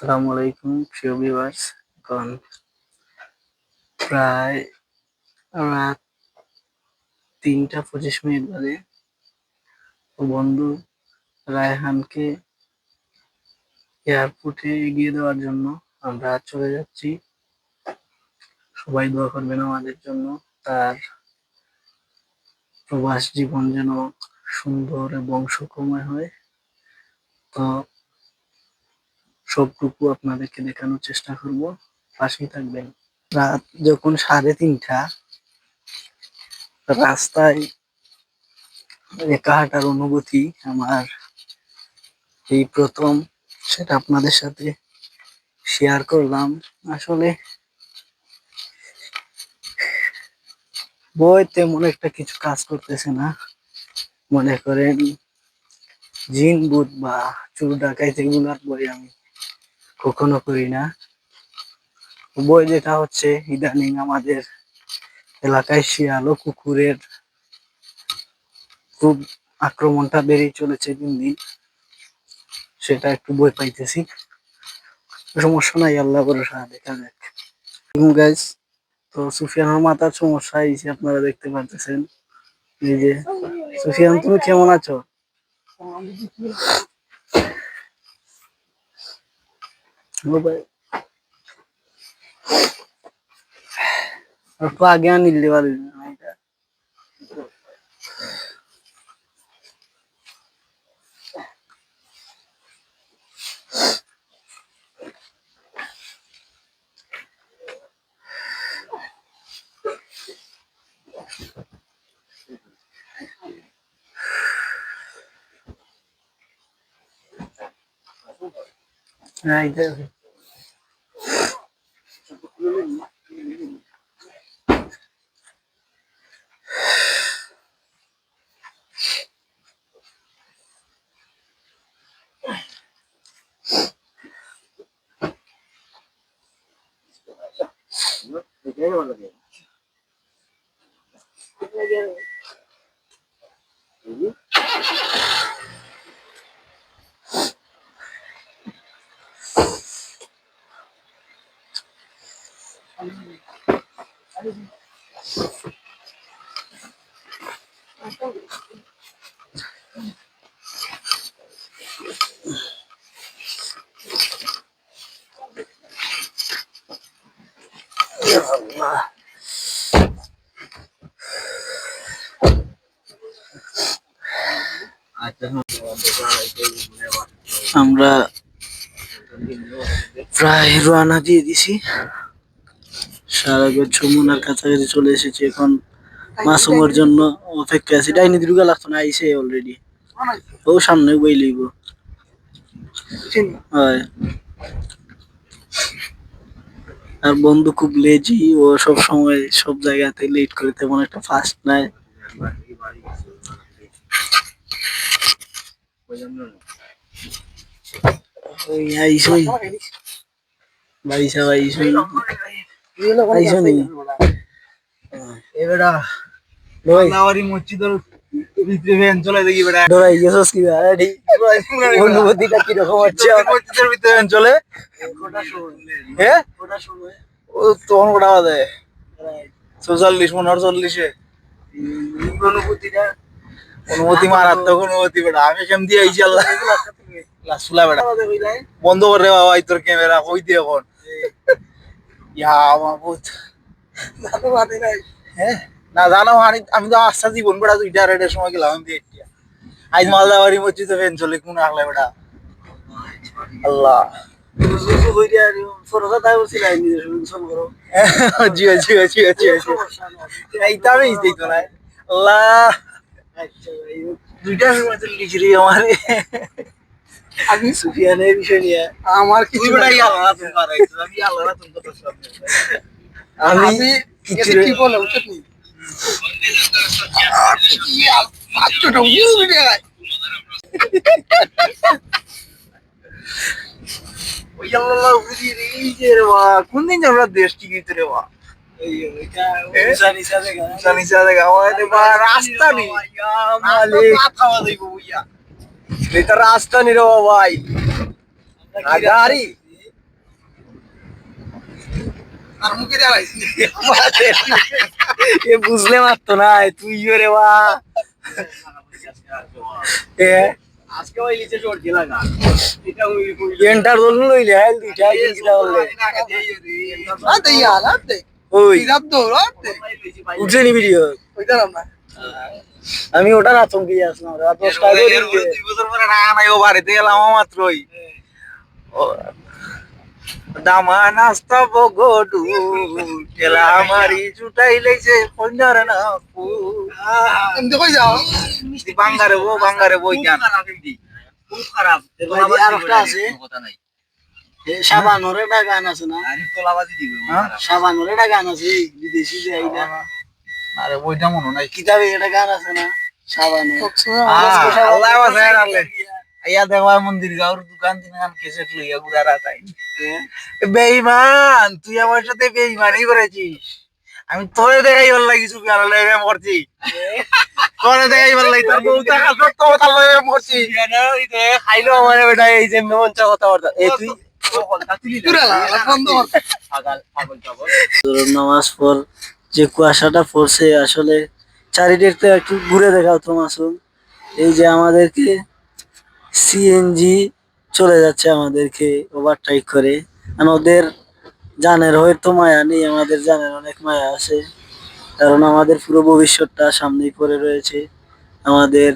আসসালামু আলাইকুম প্রিয় ভিউয়ার্স এখন প্রায় রাত তিনটা পঁচিশ মিনিট তো বন্ধু রায়হানকে এয়ারপোর্টে এগিয়ে দেওয়ার জন্য আমরা চলে যাচ্ছি। সবাই দোয়া করবেন আমাদের জন্য, তার প্রবাস জীবন যেন সুন্দর এবং সুখময় হয়। তো সবটুকু আপনাদেরকে দেখানোর চেষ্টা করব। পাশেই থাকবেন। রাত যখন সাড়ে তিনটা, রাস্তায় একা হাঁটার অনুভূতি আমার এই প্রথম, সেটা আপনাদের সাথে শেয়ার করলাম। আসলে বই তেমন একটা কিছু কাজ করতেছে না। মনে করেন, জিন বুধ বা চুর ডাকাইতে এগুলার বই আমি কখনো করি না। বই যেটা হচ্ছে, ইদানিং আমাদের এলাকায় শিয়াল ও কুকুরের খুব আক্রমণটা বেড়েই চলেছে দিন দিন। সেটা একটু বই পাইতেছি। সমস্যা নাই, আল্লাহ ভরসা, দেখা যাক। গাইজ তো সুফিয়ানের মাথার সমস্যা হয়েছে আপনারা দেখতে পারতেছেন। এই যে, সুফিয়ান, তুমি কেমন আছো? ও ভাই একটু আগে আনিলে পারবি না এটা হ্যাঁ এটা আমরা প্রায় রওনা দিয়ে দিছি। সারাগর যমুনার কাছাকাছি চলে এসেছি এখন মাসুমের জন্য অপেক্ষা আছি। ডাইনি দুর্গা লাগতো না, আইসে অলরেডি ও সামনে বই লইব আর বন্ধু খুব লেজি ও সব সময় সব জায়গাতে লেট করে তেমন একটা ফাস্ট নাই ওই আইসই। অনুভূতিটা কি হচ্ছে? মসজিদের ভিতরে ভ্যান চলে। তখন কটা বাজে? চৌচল্লিশ পনেরো চল্লিশে। অনুভূতিটা? অনুমতি মারাত্মক অনুমতি বেটা। আমি কেম দিয়ে আইছি আল্লাহ। লাসুলা বেটা। বন্ধ করে বাবা তোর ক্যামেরা কই দিয়ে এখন? ইয়া মাহবুদ হ্যাঁ না জানো আমি আমি তো আস্থা জীবন বেড়া দুইটা রেডের সময় গেলাম আমি দিয়ে আজ মালদাবাড়ি মসজিদে ফেন চলে কোন আগলে বেটা আল্লাহ। জিও জিও জিও জিও এইটা আমি দিই তো না দুইটা সময় তো লিখরি আমার। আমি সুফিয়ানের বিষয় নিয়ে। আমার কিছু আমি কি বলে উচিত নি ওই আল্লাহ উড়ি রে রে বা কোন দিন আমরা দেশ টিকিতে রে বা ওইটা এ? উষা নিশা দেখা জানি জানি আমাদের বা রাস্তা নেই। এটা রাস্তা নি রে ভাই। আর গাড়ি? এ বুঝলে মারতো না তুই রে বা। আজকে ওই চোট দিলা না এটা ওই এন্টার দল লইলে হেল। দুইটা কিটা বললে আতে ইয়ার আতে ওই। ইরাত দৌড় আতে উঠছে নি ভিডিও ওইটা না আমি ওটার আতঙ্কে আসলাম রাত দশটা দুই বছর পরে না নাই ও বাড়িতে গেলাম মাত্রই। দামা নাস্তা বগডু ঠেলা মারি জুটাই লাইছে কন্যার না কই যাও? বাঙ্গারে বো বাঙ্গারে বই কেন খুব খারাপ। আর একটা আছে। এ সাবানোর একটা গান আছে না? সাবানোর একটা গান আছে বিদেশি যে এইটা আরে ওইটা মনে নাই। কিতাবে একটা গান আছে না? সাবানো। আল্লাহ আছে আল্লাহ আইয়া দেওয়া মন্দির দোকান দিন গান কেসেট লইয়া গুদারা তাই। বেঈমান তুই আমার সাথে বেঈমানি করেছিস। আমি তোরে দেখাই ভালো তুই আর লয়ে মরছি তোরে দেখাই ভালো লাগি তোর বউ টাকা সব তো তার লয়ে মরছি খাইলো আমার বেটা এই যে মঞ্চ এই তুই নামাজ পর যে কুয়াশাটা পড়ছে আসলে চারিদিকটা একটু ঘুরে দেখাও তো মাসুম। এই যে আমাদেরকে সিএনজি চলে যাচ্ছে আমাদেরকে ওভারটেক করে। আর ওদের জানের হয়তো মায়া নেই, আমাদের জানের অনেক মায়া আছে। কারণ আমাদের পুরো ভবিষ্যৎটা সামনেই পড়ে রয়েছে। আমাদের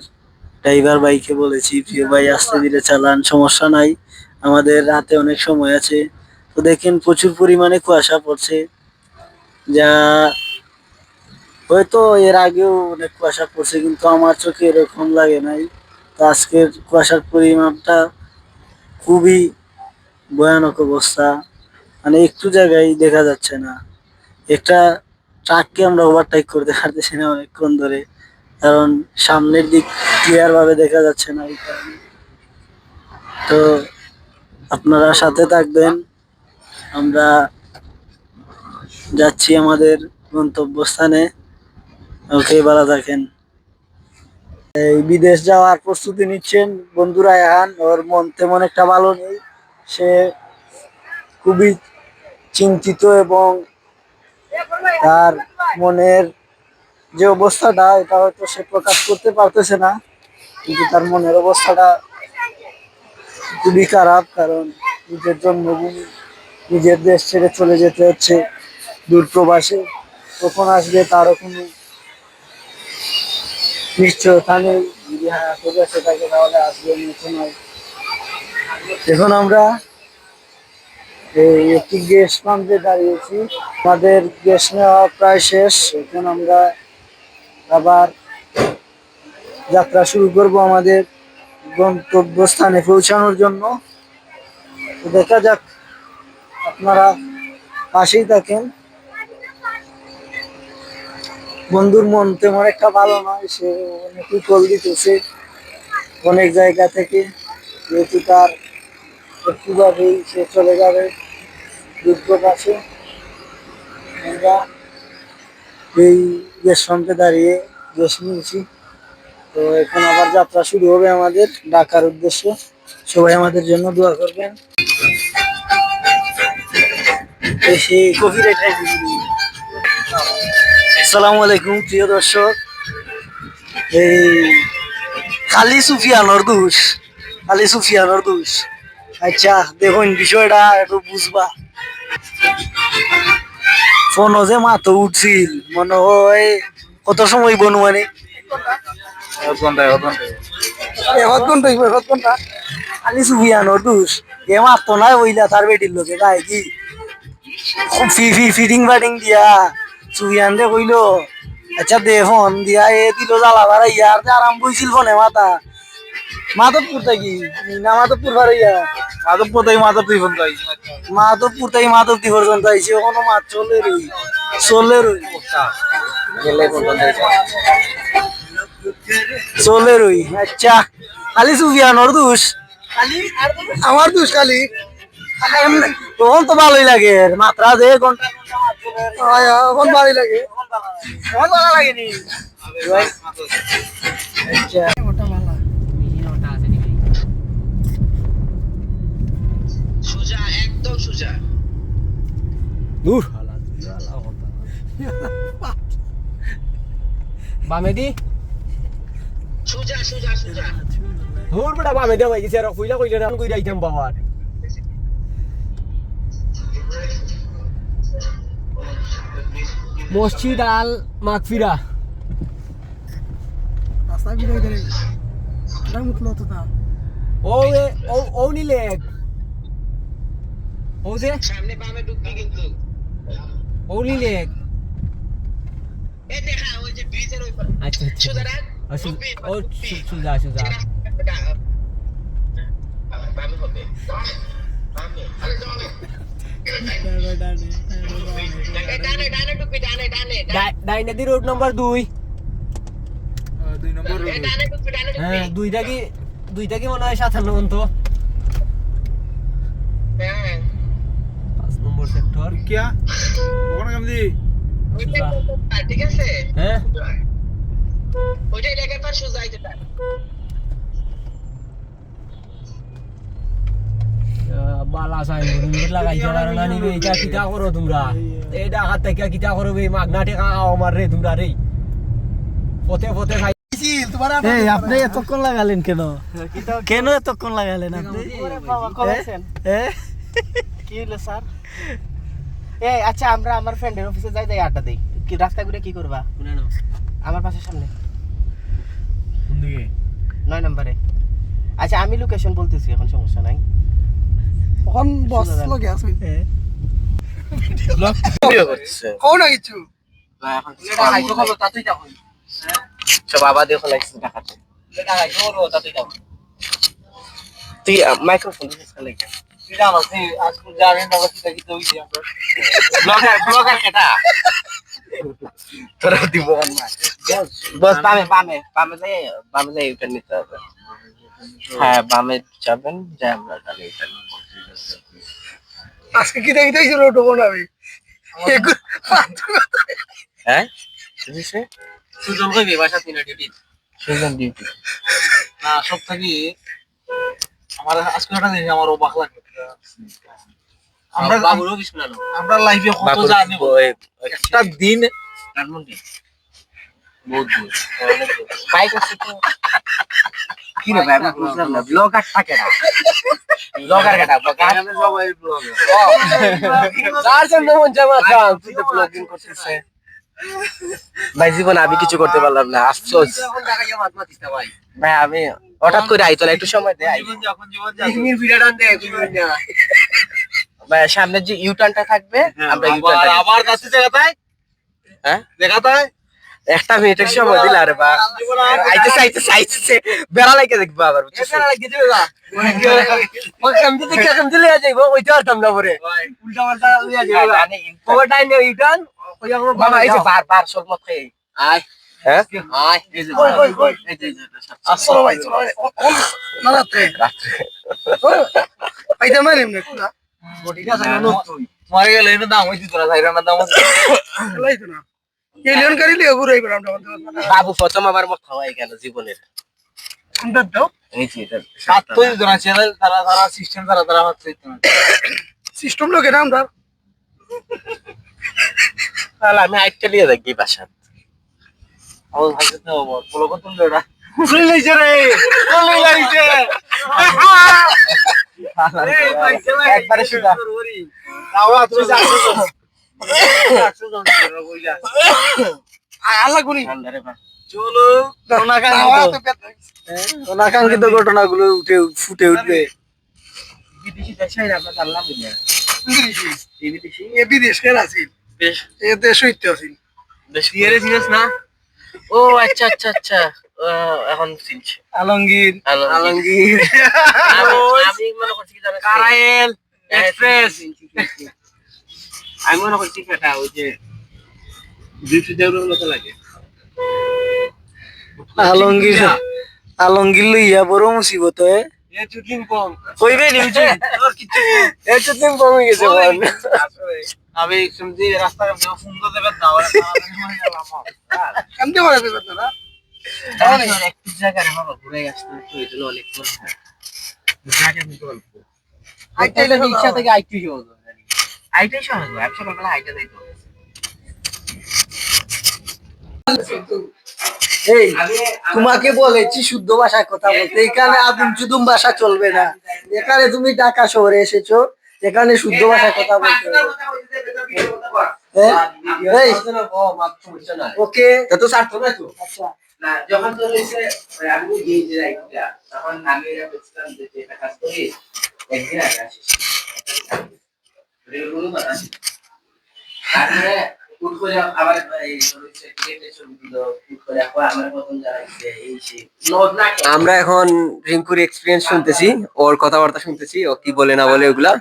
ড্রাইভার ভাইকে বলেছি, প্রিয় ভাই, আসতে দিলে চালান, সমস্যা নাই। আমাদের রাতে অনেক সময় আছে। তো দেখেন প্রচুর পরিমাণে কুয়াশা পড়ছে। যা, হয়তো এর আগেও অনেক কুয়াশা পড়ছে, কিন্তু আমার চোখে এরকম লাগে নাই। তো আজকের কুয়াশার পরিমাণটা খুবই ভয়ানক অবস্থা। মানে একটু জায়গায় দেখা যাচ্ছে না। একটা ট্রাককে আমরা ওভারটেক করতে পারতেছি না অনেকক্ষণ ধরে। কারণ সামনের দিক ক্লিয়ার ভাবে দেখা যাচ্ছে না তো আপনারা সাথে থাকবেন। আমরা যাচ্ছি আমাদের গন্তব্যস্থানে। ওকে, ভালো থাকেন। এই বিদেশ যাওয়ার প্রস্তুতি নিচ্ছেন বন্ধুরা এখন ওর মন তেমন একটা ভালো নেই। সে খুবই চিন্তিত এবং তার মনের যে অবস্থাটা, এটা হয়তো সে প্রকাশ করতে পারতেছে না। কিন্তু তার মনের অবস্থাটা খুবই খারাপ, কারণ নিজের জন্মভূমি, নিজের দেশ ছেড়ে চলে যেতে হচ্ছে। দূর প্রবাসে কখন আসবে তারও কোনো নিশ্চয়তা নেই। যদি হ্যাঁ প্রবাসে থাকে তাহলে আসবে এখন আমরা এই একটি গ্যাস পাম্পে দাঁড়িয়েছি। আমাদের গ্যাস নেওয়া প্রায় শেষ। এখন আমরা আবার যাত্রা শুরু করব আমাদের গন্তব্যস্থানে পৌঁছানোর জন্য। দেখা যাক, আপনারা পাশেই থাকেন। বন্ধুর মন তেমন একটা ভালো নয়, সে অনেকই কল দিতেছে অনেক জায়গা থেকে। যেহেতু তার একটুভাবেই সে চলে যাবে দুর্গ পাশে আমরা এই পাম্পে দাঁড়িয়ে গ্যাস নিয়েছি। তো এখন আবার যাত্রা শুরু হবে আমাদের ডাকার উদ্দেশ্যে। সবাই আমাদের জন্য দোয়া করবেন। বেশি কপিরাইট আসসালামু আলাইকুম প্রিয় দর্শক। এই খালি সুফিয়ানোর দুষ খালি সুফিয়ানোর দুষ আচ্ছা দেখুন বিষয়টা একটু বুঝবা। ফোন যে মাথা উঠছিল মনে হয় কত সময় বনু মানে? এক ঘণ্টা এক ঘণ্টা এহত ঘণ্টা। খালি সুফিয়ানোর দুষ এ মারতো না ওইলা তার বেটির লোকে গায়ে কি? ফি ফি ফিটিং ফাটিং দিয়া। সুফিয়ান দে কইলো আচ্ছা দে ফোন দিয়া এ দিল জ্বালা বাড়া ইয়ার যে আরাম বইছিল ফোনে মাথা। মাধবপুর থাকি না মাধবপুর বাড়াইয়া মাধব কোথায় মাধব তুই ফোন পাইছি মাধবপুর থেকে মাধবদি পর্যন্ত আইসি ওখানে মাছ চলে রই চলে রই। চলে রই আচ্ছা। খালি সুফিয়ানোর দোষ? আমার দোষ খালি। তখন তো ভালোই লাগে মাত্রা যে ঘণ্টা এখন ভালোই লাগে। এখন ভালো লাগেনি। আচ্ছা সোজা একদম সোজা দূর বামে দি সুজা সুজা সুজা হুর বেটা বামে দেওয়া গেছে আর কইলা কইলে রান কইরা আইতাম বাবার মসজিদ আল তা ও ও ও নিলে ও যে? সামনে বামে ঢুকবি কিন্তু। ও নিলে এই দেখা ওই যে ব্রিজের ওই আচ্ছা সুজা রাখ ও সু- ঢুকবি, ও ঢুকবি। সু- সুজা সুজা। বামে হবে বামে। এই ডানে ডাইনে দি রোড নাম্বার দুই। হ্যাঁ দুইটা কি দুইটা কি মনে হয় সাতান্ন পর্যন্ত হ্যাঁ পাঁচ নম্বর সেক্টর কিয়া? ওখানে ঠিক আছে। হ্যাঁ? ওইটাই লেখার পর সোজা আইতে পার বালা সাইন বন্ধুর লাগাইছে এটা কিতা করো তোমরা এই ডাকাত থেকে কিতা করো বে মাগনা টেকা আমার রে তোমরা রে পথে পথে খাই এই আপনি এতক্ষণ লাগালেন কেন? কেন এতক্ষণ লাগালেন আপনি? কি হলো স্যার? এই আচ্ছা আমরা আমার ফ্রেন্ডের অফিসে যাই যাই আড্ডা দেই। কি রাস্তা ঘুরে কি করবা? আমার পাশের সামনে। নয় নম্বরে। আচ্ছা আমি লোকেশন বলতেছি এখন সমস্যা নাই। এখন বস লগে আসুন। কও না কিছু আবার দেখো লাগছে দেখাতে তুই মাইক্রোফোন তোরা দিব বস বামে বামে বামে যাই বামে যাই ইউটার নিতে হবে। হ্যাঁ বামে যাবেন যাই আমরা তাহলে ইউটার আজকে কি দেখি দেখছি রোড হব না আমি হ্যাঁ? বুঝিস সুজন কইবে বাসা তিন ডিউটি সুজন ডিউটি। না সব থাকি আমার আজকে একটা জিনিস আমার অবাক লাগে আমরা বাবুরও কিছু না। আমরা লাইফে কত জানি। একটা দিন ধানমন্ডি। বহুত দূর বাইক আছে তো কি রে ভাই আমি বুঝলাম না ব্লগার থাকে না ব্লগার কাটা ব্লগার সবাই ব্লগার যার মন জামা খান তুই তো ব্লগিং করতেছে ভাই জীবন আমি কিছু করতে পারলাম না আফসোস ভাই আমি হঠাৎ করে আইতো একটু সময় দে আই জীবন যখন জীবন যখন ভিডিওটা দে ভাই সামনে যে ইউটার্নটা থাকবে আমরা আবার ইউটার্নটা আবার যাচ্ছে জায়গাটায়? হ্যাঁ। জায়গাটায়? একটা মিনিটের সময় দিলে আরে বা আইতেছে আইতেছে আইতেছে বেড়া লাগে দেখব আবার হ্যাঁ, হ্যাঁ মারি গেলে দাম হইছে তোরা না দাম না এলিয়ন গাড়ি লিয়ে ঘুরাই বেড়াম বাবু। প্রথম আমার মত খাওয়াই গেল জীবনের। কোনটা দাও এই যে এটা সাত তো জনা চ্যানেল তারা তারা সিস্টেম তারা তারা হচ্ছে সিস্টেম লোকে নাম ধর। তাহলে আমি আইটা লিয়ে দেখি বাসা আমার ভাই তো বলো কত লড়া কুলি লাইছে রে। কুলি লাইছে। একবারে তুমি অনাকাঙ্ক্ষিত ঘটনাগুলো উঠে ফুটে উঠবে। বিদেশি জানলাম বিদেশি। এ এ দেশ হইতে না? ও আচ্ছা আচ্ছা আচ্ছা। আহ, এখন চিনছি আলমগীর। আলমগীর। আমি- আমি মনে করছি কারায়েল এক্সপ্রেস। আমি মনে করছি কেটা ওই যে বিউটি দেউরের মতো লাগে। আলমগীর আলমগীর লইয়া বড় মুসিবত এ এ চুটিং কম। কইবে নিউজি তোর কিছু এ কমে গেছে বল। আমি রাস্তা সুন্দর দেবে না ওরা কান্দে মারা দিবেন না একটু জায়গায় বাবা ঘুরে আসতে তো এই জন্য অনেক জায়গা আইটাইলে থেকে আইটি আইটাই সহজ হয় সকালবেলা আইটা দিতে এই তোমাকে বলেছি শুদ্ধ ভাষায় কথা বলতে এখানে আদুম চুদুম ভাষা চলবে না। এখানে তুমি ঢাকা শহরে এসেছ এখানে শুদ্ধ ভাষায় কথা বলতে হ্যাঁ? ওকে তো স্বার্থ না তো? আচ্ছা। যখন তোর হইছে আমি যে তখন আমি এটা বুঝতাম যে এটা কাজ করি একদিন আগে আসিস। আমার এখন রিঙ্কুর এক্সপিরিয়েন্স শুনতেছি, ওর কথাবার্তা শুনতেছি, ও কি বলে না বলে ওগুলা,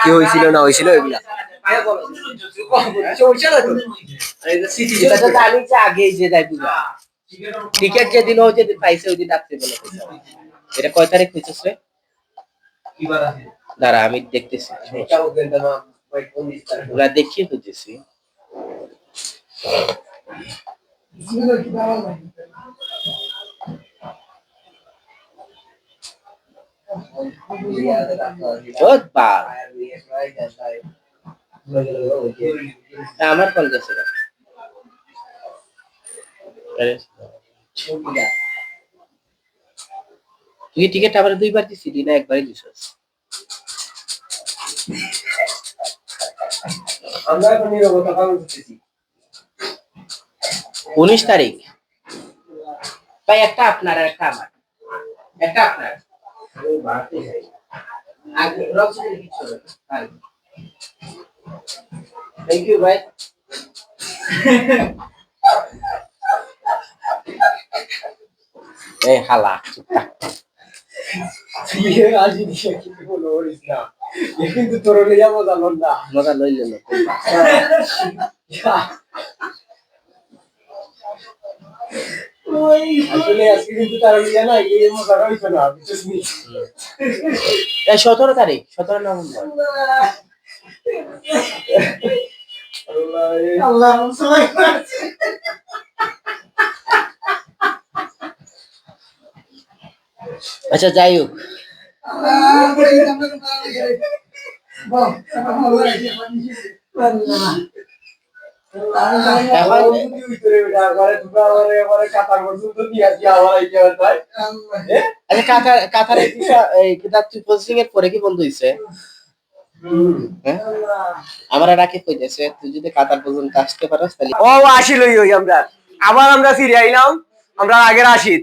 কি হয়েছিল না হয়েছিল এগুলা এটা যে যেদিন হচ্ছে পাইছে ওই দিন রাত্রে বলে এটা কয় তারিখ রে? দাঁড়া, আমি দেখতেছি ওরা দেখিয়ে হইতেছি আমার কল গেছে তুই টিকিট আবার দুইবার দিছিলি না একবারই দিছিস? উনিশ তারিখ। ভাই, একটা আপনার আর একটা আমার। একটা আপনার। আগে রক্সিদের কিছু থ্যাংক ইউ ভাই। এই হালা চুপ থাক। আজি দিয়ে কিন্তু তোর লইয়া মজা লন না মজা লইলে না। সতেরো তারিখ সতেরো নভেম্বর। আল্লাহ আচ্ছা যাই হোক। কি বন্ধ হইছে? হ্যাঁ? আমার আর আগে কইতেছে তুই যদি কাতার পর্যন্ত আসতে পারস তাহলে ও আমরা। আবার আমরা ফিরে আইলাম। আমরা আগের আসিত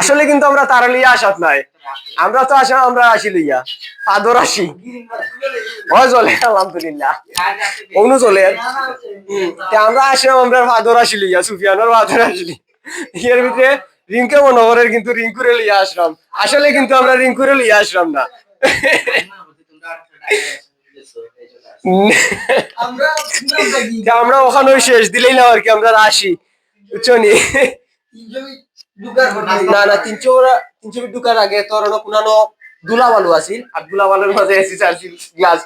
আসলে কিন্তু আমরা তারে লইয়া আসাত নাই। আমরা তো আসা আমরা আসি লইয়া। আদর আসি চলে, আলহামদুলিল্লাহ। অনু চলে। আমরা আসলাম আমরা ভাদর আসি লইয়া, সুফিয়ানোর ভাদর আসলি এর ভিতরে রিঙ্কু মনোহরের কিন্তু রিঙ্কুরে লইয়া আসলাম। আসলে কিন্তু আমরা রিঙ্কুরে লইয়া আসলাম না। আমরা ওখানে শেষ, দিলেই না আর কি, আমরা আসি। বুঝছ নি? না তিনশো তিনশো ঢুকার আগে তোর কোনো পুনানো দুলা বালু আছিল, আর দুলা বালুর মাঝে এসি চারছিল গ্লাস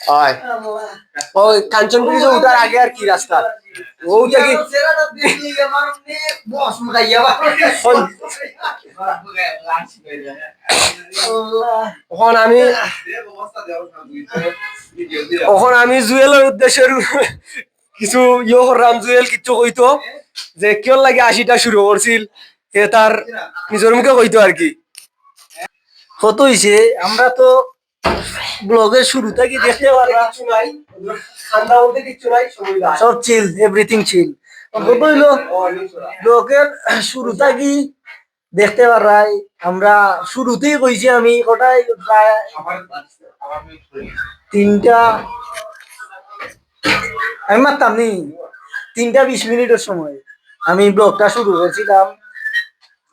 হয়। ওই কাঞ্চন ব্রিজ উঠার আগে আর কি রাস্তা? ওটা কি? ওই- আমি ওখান আমি জুয়েলের উদ্দেশ্যে কিছু ইয়ে করলাম জুয়েল কিছু কইতো যে কিয় লাগে আশিটা শুরু করছিল সে তার নিজের মুখে কইতো আর কি। কত হইছে? আমরা তো ব্লগের শুরু থেকে দেখতে পারবা? সব চিল এভরিথিং চিল ব্লগের শুরু থেকে দেখতে পারাই আমরা শুরুতেই কইছি আমি কটাই তিনটা আমি মারতাম নি। তিনটা বিশ মিনিটের সময় আমি ব্লগটা শুরু করেছিলাম।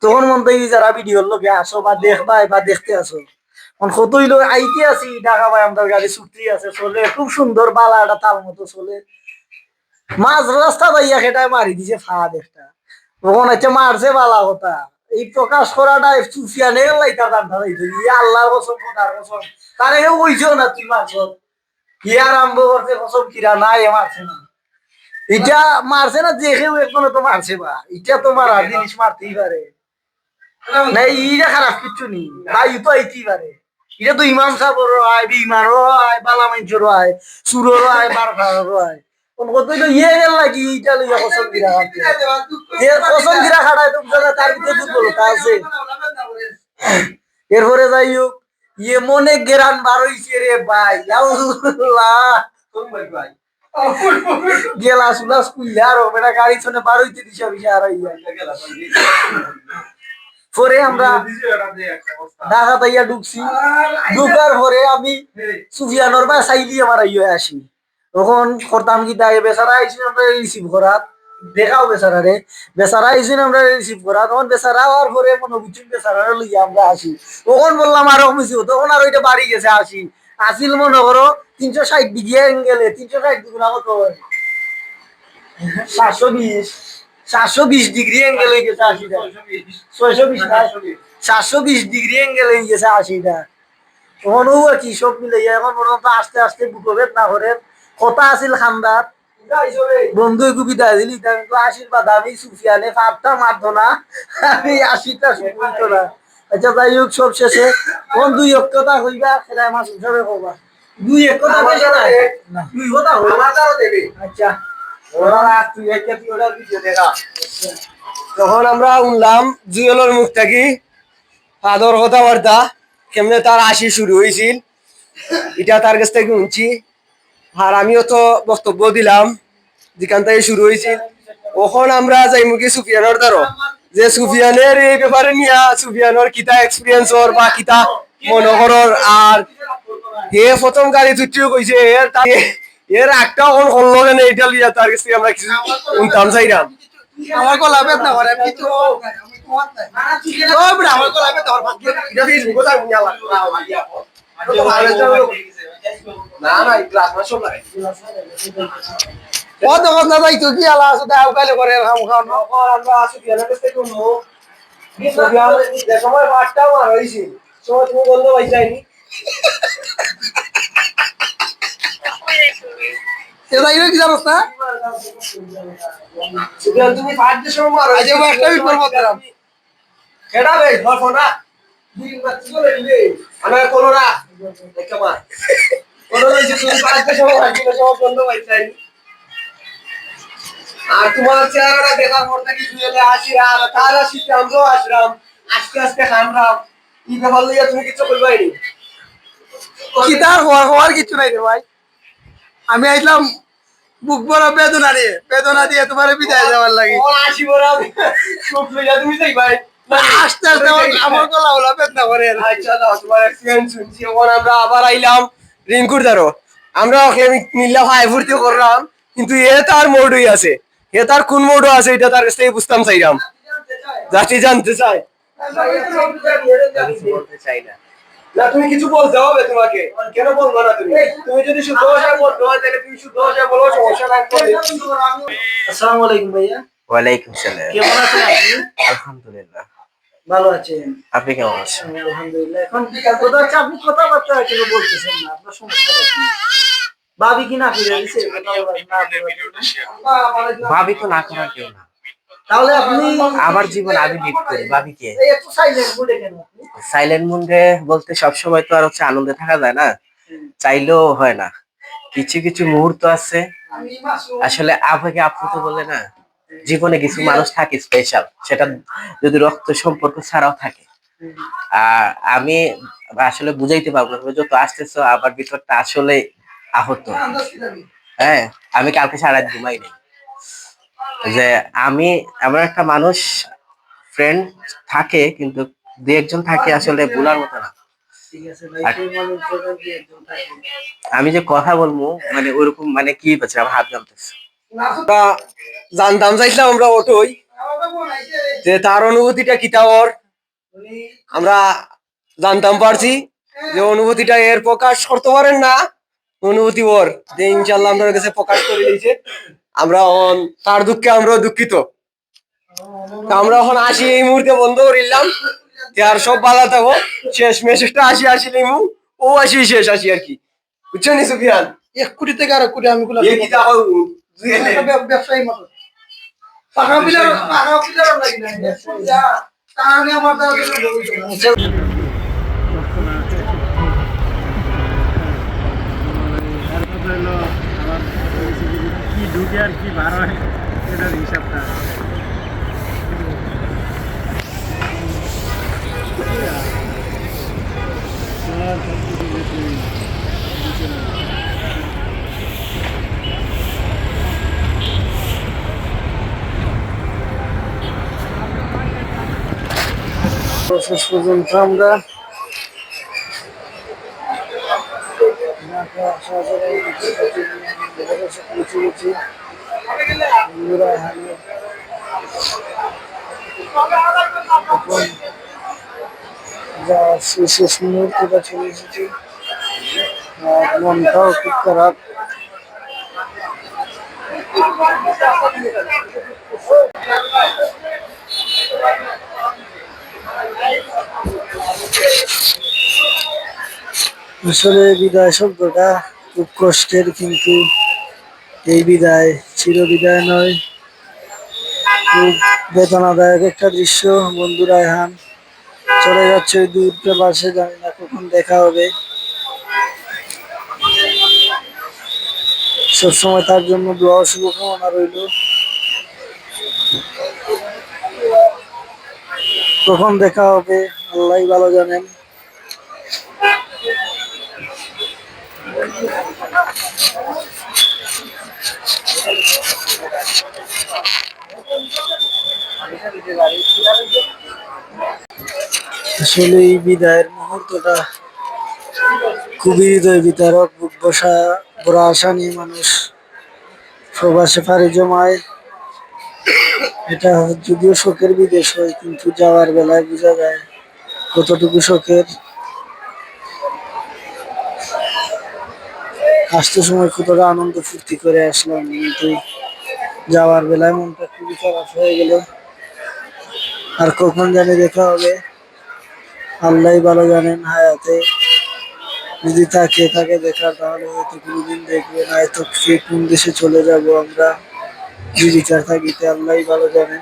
তখন মন থেকে যারা ভিডিওর লোকে আসো বা দেখবাই বা দেখতে আসো। কত হইল আইতে আছি, ঢাকা ভাই আমাদের গাড়ি ছুটি আছে, চলে খুব সুন্দর বালা একটা তাল মতো চলে। মাঝ রাস্তা ভাইয়া সেটাই মারি দিছে ফাঁদ একটা। তখন হচ্ছে মারছে বালা কথা। এই প্রকাশ করাটা সুফিয়ানে লাইতা দান্তা লাইছে ইয়ে আল্লাহর কসম, খোদার কসম। তারে কেউ কইছেও না তুই মারছ। কি আরম্ভ করছে কসম কিরা না এ মারছে না। এটা মারছে না কেউ একজনে তো মারছে বা। এটা তো মারা জিনিস মারতেই পারে। না, এইটা খারাপ কিচ্ছু নেই। ভাই তো আইতেই পারে। এটা তো ইমাম সাহেবেরও আয়, বিমারও হয় বালা মানুষেরও আয় বারখারও হয় কোন কত ইয়ে এরপরে যাই হোক ইয়ে মনে গেরান বার হইছে রে ভাই, আল্লাহ। গেলা সুলাস কুইলে আর গাড়ি চনে বার হইতে দিশা বিশা আর পরে আমরা ঢাকা তাইয়া ঢুকছি। ঢুকার পরে আমি সুফিয়ানোর বা সাইলি আমার ইয়ে আসি। তখন করতাম কি তাই বেচারা আইসি আমরা রিসিভ করাত। দেখাও বেচারারে। বেচারা আইসিন আমরা রিসিভ করা তখন বেচারা হওয়ার পরে মনে বুঝছেন বেচারারে লইয়া আমরা আসি। তখন বললাম আরও মিছি তখন আর ওইটা বাড়ি গেছে আসি। আসিল মনে করো তিনশো ষাট ডিগ্রি গেলে তিনশো ষাট ডিগ্রি না কত? সাতশো বিশ। সাতশো বিশ ডিগ্রি অ্যাঙ্গেল হয়ে গেছে আশিটা। ছয়শো বিশ সাতশো বিশ ডিগ্রি অ্যাঙ্গেল হয়ে গেছে আশিটা। তখন ও আর কি সব মিলে এখন পর্যন্ত আস্তে আস্তে বুটো বেদ না করে কথা আছিল খান্দার বন্ধু বিদায় দিলি? তো আশীর্বাদ আমি সুফিয়ানে পাঁচটা মারতো না। আমি আশিটা শুনতো না। আচ্ছা যাই হোক সব শেষে কোন দুই এক কথা কইবা সেটা আমার সবে কবা দুই এক কথা না, দুই কথা হইবা আচ্ছা। তখন আমরা উনলাম, জুয়েলের মুখ থাকি, আদর কথাবার্তা, কেমনে তার আসি শুরু হয়েছিল এটা তার কাছ থেকে শুনছি। আর আমিও তো বক্তব্য দিলাম, যেখান থেকে শুরু হয়েছিল ওখন আমরা যাই মুখে সুফিয়ানোর দ্বারো যে সুফিয়ানের এই ব্যাপারে নিয়া সুফিয়ানোর কিতা এক্সপিরিয়েন্স ওর বা কিতা মনোহরর, আর হে প্রথম গাড়ি তুটিও কইছে, এর এর একটা অন করল কেন এটা লিয়া তার কাছ আমরা কিছু শুনতাম চাইলাম আমার গলা বেদনা করে আমি তো সব রে, আমার গলা বেদনা না না এই ক্লাস না সব লাগে না যাইতো কি আলা আছে দাও কালে করে হাম খাও না আমরা আসি বিয়ানের কাছ থেকে শুনব সুফিয়ান যে সময় পাঁচটা মার হয়েছিল সময় তুমি বন্ধ পাই যায়নি এটা ইরে কি জানোস না? তুমি পাঁচটার সময় আজ আমার একটা বিপদ করলাম কেডা বে ধর ফোন রাখ দুই বাচ্চা চলে দিলে? আমার কোনো রাখ দেখে মার। কোনো রয়েছে তুমি পাঁচটার সময় পাঁচটার সময় বন্ধ আর তোমার চেহারাটা দেখার পর থেকে জুয়েলে আসি আর তার আসিতে আমরাও আসলাম আস্তে আস্তে খানরাম কি ব্যাপার লইয়া তুমি কিছু করবাইনি কি তার হওয়ার হওয়ার কিছু নাই রে ভাই। আমি আইলাম বুক বড় বেদনা বেদনা দিয়ে তোমার বিদায় যাওয়ার লাগে। আসি বড় তুমি যাই ভাই আস্তে আস্তে আমার- আমার গলা ওলা বেদনা করে আচ্ছা তোমার এক্সপিরিয়েন্স শুনছি। এখন আমরা আবার আইলাম রিঙ্কুর দ্বারো। আমরা ওকে মিল্লা ভাই ভর্তি করলাম কিন্তু এ তার মোডই আছে। এ তার কোন মোডও আছে এটা তার কাছ থেকে বুঝতাম চাইলাম। যাচ্ছি জানতে চাই চাই না। না তুমি কিছু বলতে হবে তোমাকে। কেন বলব না তুমি? তুমি যদি শুদ্ধ ভাষায় বলতে হয় তাহলে তুমি শুদ্ধ ভাষায় বলো সমস্যা নাই আসসালামু আলাইকুম ভাইয়া। ওয়ালাইকুম সালাম। কেমন আছেন আপনি? আলহামদুলিল্লাহ। ভালো আছেন আপনি কেমন আছেন? আলহামদুলিল্লাহ এখন কথা হচ্ছে আপনি কথাবার্তা কেন বলতেছেন না আপনার সমস্যা কি? ভাবি কি না ফিরে দিছে ভাবি তো না করার কেউ না। তাহলে আপনি আমার জীবন আমি লিড করি ভাবি কে? সাইলেন্ট আপনি সাইলেন্ট বলতে সবসময় তো আর হচ্ছে আনন্দে থাকা যায় না। চাইলেও হয় না। কিছু কিছু মুহূর্ত আছে। আসলে আবেগে আপ্লুত বলে না। জীবনে কিছু মানুষ থাকে স্পেশাল সেটা যদি রক্ত সম্পর্ক ছাড়াও থাকে। আর আমি আসলে বুঝাইতে পারব না। তুমি যত আসতেছো আমার ভিতরটা আসলে আহত হ্যাঁ আমি কালকে সারা রাত ঘুমাইনি। যে আমি এমন একটা মানুষ ফ্রেন্ড থাকে, কিন্তু দু একজন থাকে আসলে ভুলার মতো না। আমি যে কথা বলব মানে ওরকম মানে কি হচ্ছে আমার হাত জানতেছে জানতাম চাইছিলাম আমরা অটোই, যে তার অনুভূতিটা কিতা ওর। আমরা জানতাম পারছি যে অনুভূতিটা এর প্রকাশ করতে পারেন না, অনুভূতি ওর। যে ইনশাল্লাহ আপনার কাছে প্রকাশ করে দিয়েছে। আমরা অন- তার দুঃখে আমরা দুঃখিত। আমরা এখন আসি এই মুহূর্তে বন্ধ করিলাম আর সব ভালো থাকো। শেষ মেসেজটা আসি আসি নিমু ও আসি শেষ আসি আর কি। বুঝছেন সুফিয়ান? এক কোটি থেকে আরও কোটি আমি গুলো ব্যবসায়ী মতো। পাকা বিলার পাকা বিলার লাগি না। তাহলে আমার আর কি বার হয় এটার হিসাবটা। শেষ পর্যন্ত আমরা যা শেষ শেষ মুহূর্তটা চলে এসেছি আর মনটাও খুব খারাপ আসলে বিদায় শব্দটা খুব কষ্টের, কিন্তু এই বিদায় চির বিদায় নয়। খুব বেদনাদায়ক একটা দৃশ্য, বন্ধু রায়হান। চলে যাচ্ছে ওই দূর প্রবাসে জানি না কখন দেখা হবে। সবসময় তার জন্য দোয়া শুভকামনা রইল। কখন দেখা হবে আল্লাহ ভালো জানেন। আসলে এই বিদায়ের মুহূর্তটা খুবই হৃদয় বিতারক বুক বসা বড় আশা নিয়ে মানুষ প্রবাসে পাড়ি জমায়। এটা যদিও শোকের বিদেশ হয়, কিন্তু যাওয়ার বেলায় বোঝা যায় কতটুকু শোকের। আসতে সময় কতটা আনন্দ ফুর্তি করে আসলাম, কিন্তু যাওয়ার বেলায় মনটা খুবই খারাপ হয়ে গেল। আর কখন জানি দেখা হবে। আল্লাহ ভালো জানেন হায়াতে। যদি তাকে তাকে দেখার তাহলে হয়তো কোনোদিন দেখবে না। হয়তো কে কোন দেশে চলে যাব আমরা? জীবিকার থাকিতে আল্লাহ ভালো জানেন।